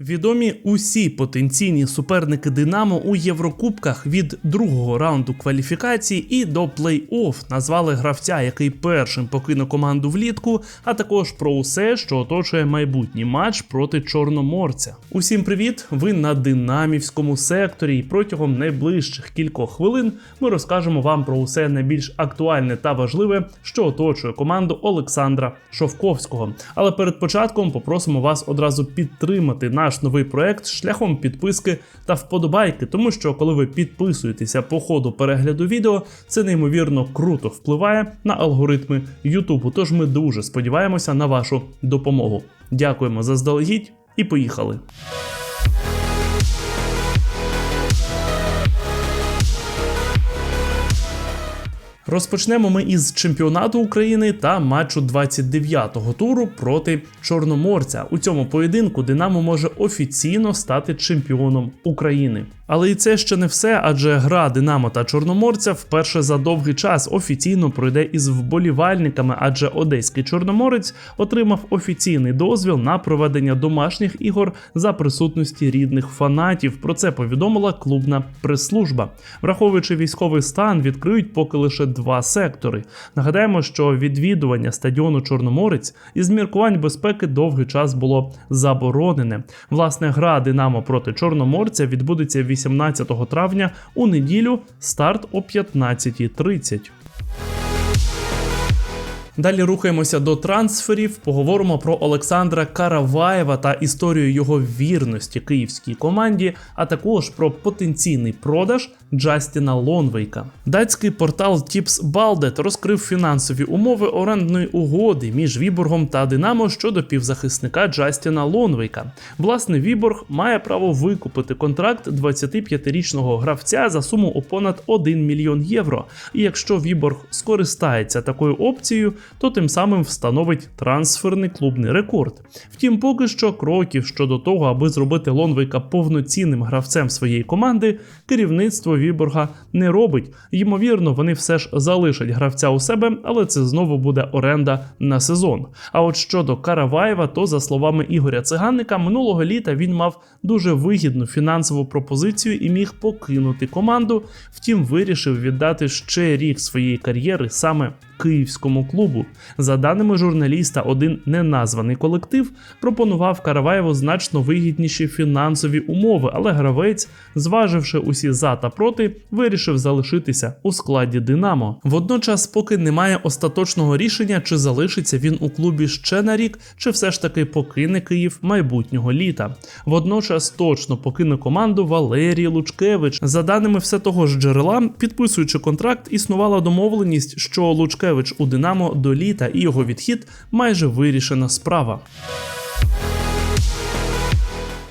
Відомі усі потенційні суперники Динамо у Єврокубках від другого раунду кваліфікації і до плей-офф назвали гравця, який першим покине команду влітку, а також про усе, що оточує майбутній матч проти Чорноморця. Усім привіт! Ви на динамівському секторі. І протягом найближчих кількох хвилин ми розкажемо вам про усе найбільш актуальне та важливе, що оточує команду Олександра Шовковського. Але перед початком попросимо вас одразу підтримати наш новий проект шляхом підписки та вподобайки, тому що коли ви підписуєтеся по ходу перегляду відео, це неймовірно круто впливає на алгоритми Ютубу. Тож ми дуже сподіваємося на вашу допомогу. Дякуємо заздалегідь і поїхали. Розпочнемо ми із чемпіонату України та матчу 29-го туру проти Чорноморця. У цьому поєдинку Динамо може офіційно стати чемпіоном України. Але і це ще не все, адже гра Динамо та Чорноморця вперше за довгий час офіційно пройде із вболівальниками, адже одеський чорноморець отримав офіційний дозвіл на проведення домашніх ігор за присутності рідних фанатів. Про це повідомила клубна прес-служба. Враховуючи військовий стан, відкриють поки лише два сектори. Нагадаємо, що відвідування стадіону Чорноморець із міркувань безпеки довгий час було заборонене. Власне, гра Динамо проти Чорноморця відбудеться 18 травня у неділю. Старт о 15.30. Далі рухаємося до трансферів. Поговоримо про Олександра Караваєва та історію його вірності київській команді, а також про потенційний продаж Джастіна Лонвейка. Датський портал Tips Baldet розкрив фінансові умови орендної угоди між Віборгом та Динамо щодо півзахисника Джастіна Лонвейка. Власне, Віборг має право викупити контракт 25-річного гравця за суму у понад 1 мільйон євро. І якщо Віборг скористається такою опцією, то тим самим встановить трансферний клубний рекорд. Втім, поки що кроків щодо того, аби зробити Лонвейка повноцінним гравцем своєї команди, керівництво Віборга не робить. Ймовірно, вони все ж залишать гравця у себе, але це знову буде оренда на сезон. А от щодо Караваєва, то за словами Ігоря Циганника, минулого літа він мав дуже вигідну фінансову пропозицію і міг покинути команду. Втім, вирішив віддати ще рік своєї кар'єри саме київському клубу. За даними журналіста, один неназваний колектив пропонував Караваєву значно вигідніші фінансові умови, але гравець, зваживши усі за та проти, вирішив залишитися у складі Динамо. Водночас, поки немає остаточного рішення, чи залишиться він у клубі ще на рік, чи все ж таки покине Київ майбутнього літа. Водночас точно покине команду Валерій Лучкевич. За даними все того ж джерела, підписуючи контракт, існувала домовленість, що Лучкевич у Динамо до літа і його відхід майже вирішена справа.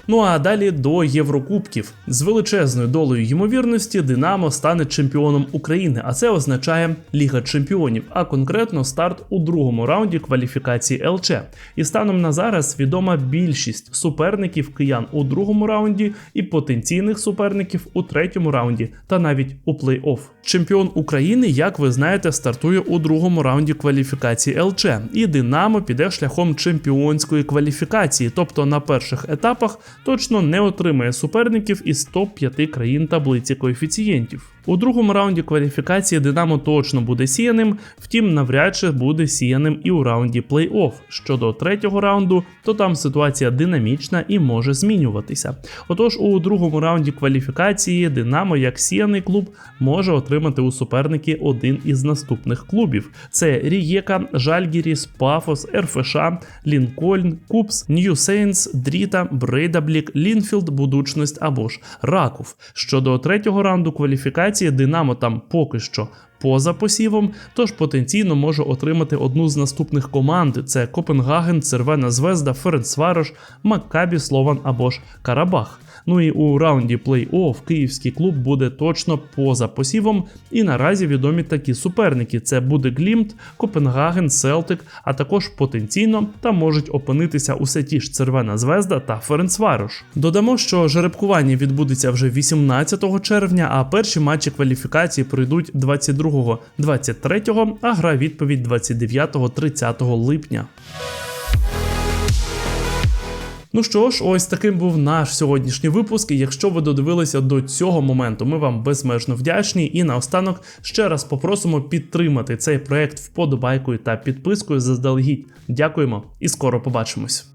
Ну а далі до Єврокубків з величезною долею ймовірності Динамо стане чемпіоном України, а це означає Ліга Чемпіонів, а конкретно старт у другому раунді кваліфікації ЛЧ. І станом на зараз відома більшість суперників киян у другому раунді і потенційних суперників у третьому раунді та навіть у плей-офф. Чемпіон України, як ви знаєте, стартує у другому раунді кваліфікації ЛЧ, і Динамо піде шляхом чемпіонської кваліфікації, тобто на перших етапах точно не отримає суперників із топ-5 країн таблиці коефіцієнтів. У другому раунді кваліфікації Динамо точно буде сіяним, втім, навряд чи буде сіяним і у раунді плей-офф. Щодо третього раунду, то там ситуація динамічна і може змінюватися. Отож, у другому раунді кваліфікації Динамо, як сіяний клуб, може отримати у суперники один із наступних клубів: це Рієка, Жальгіріс, Пафос, РФШ, Лінкольн, Купс, Нью Сейнс, Дріта, Брейдаблік, Лінфілд, Будучність або ж Раков. Щодо третього раунду кваліфікації. Динамо там поки що поза посівом, тож потенційно може отримати одну з наступних команд: це Копенгаген, Цервена Звезда, Ференцварош, Маккабі, Слован або ж Карабах. Ну і у раунді плей-офф київський клуб буде точно поза посівом. І наразі відомі такі суперники: це буде Глімт, Копенгаген, Селтик, а також потенційно там можуть опинитися усе ті ж Цервена Звезда та Ференцварош. Додамо, що жеребкування відбудеться вже 18 червня, а перші матчі кваліфікації пройдуть 22-23, а гра відповідь 29-30 липня. Ну що ж, ось таким був наш сьогоднішній випуск. І якщо ви додивилися до цього моменту, ми вам безмежно вдячні. І наостанок ще раз попросимо підтримати цей проект вподобайкою та підпискою заздалегідь. Дякуємо і скоро побачимось.